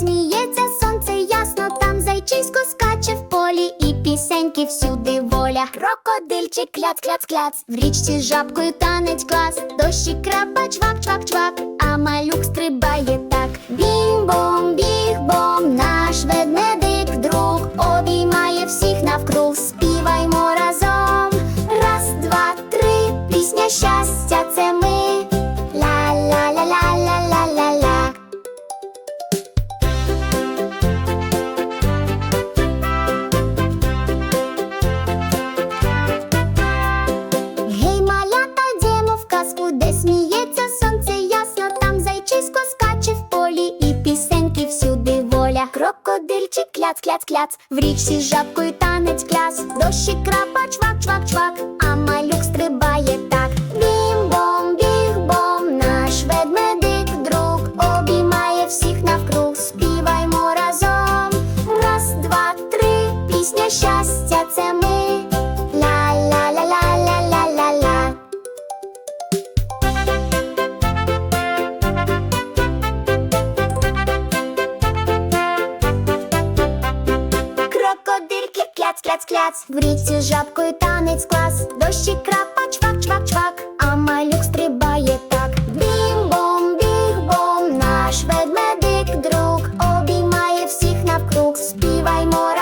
сміється сонце, ясно, там зайчисько скаче в полі, і пісеньки всюди воля. Крокодильчик кляц, кляц, кляц, в річці з жабкою танець клас, дощі краба, чвак, чвак, чвак, а малюк стрибає так. Бім-бом, біг-бом, наш ведмедик друг обіймає всіх навкруг, співаймо разом. Раз, два, три, пісня щастя. Крокодильчик кляц, кляц, кляц, в річці з жабкою танець кляс, дощик крапа, чвак, чвак, чвак, а малюк стрибає кляц, кляц, кляц. В річці з жабкою танець клас, дощі крапа, чвак, чвак, чвак, а малюк стрибає так. Бім-бом, біг-бом, наш ведмедик друг обіймає всіх навкруг, співаймо.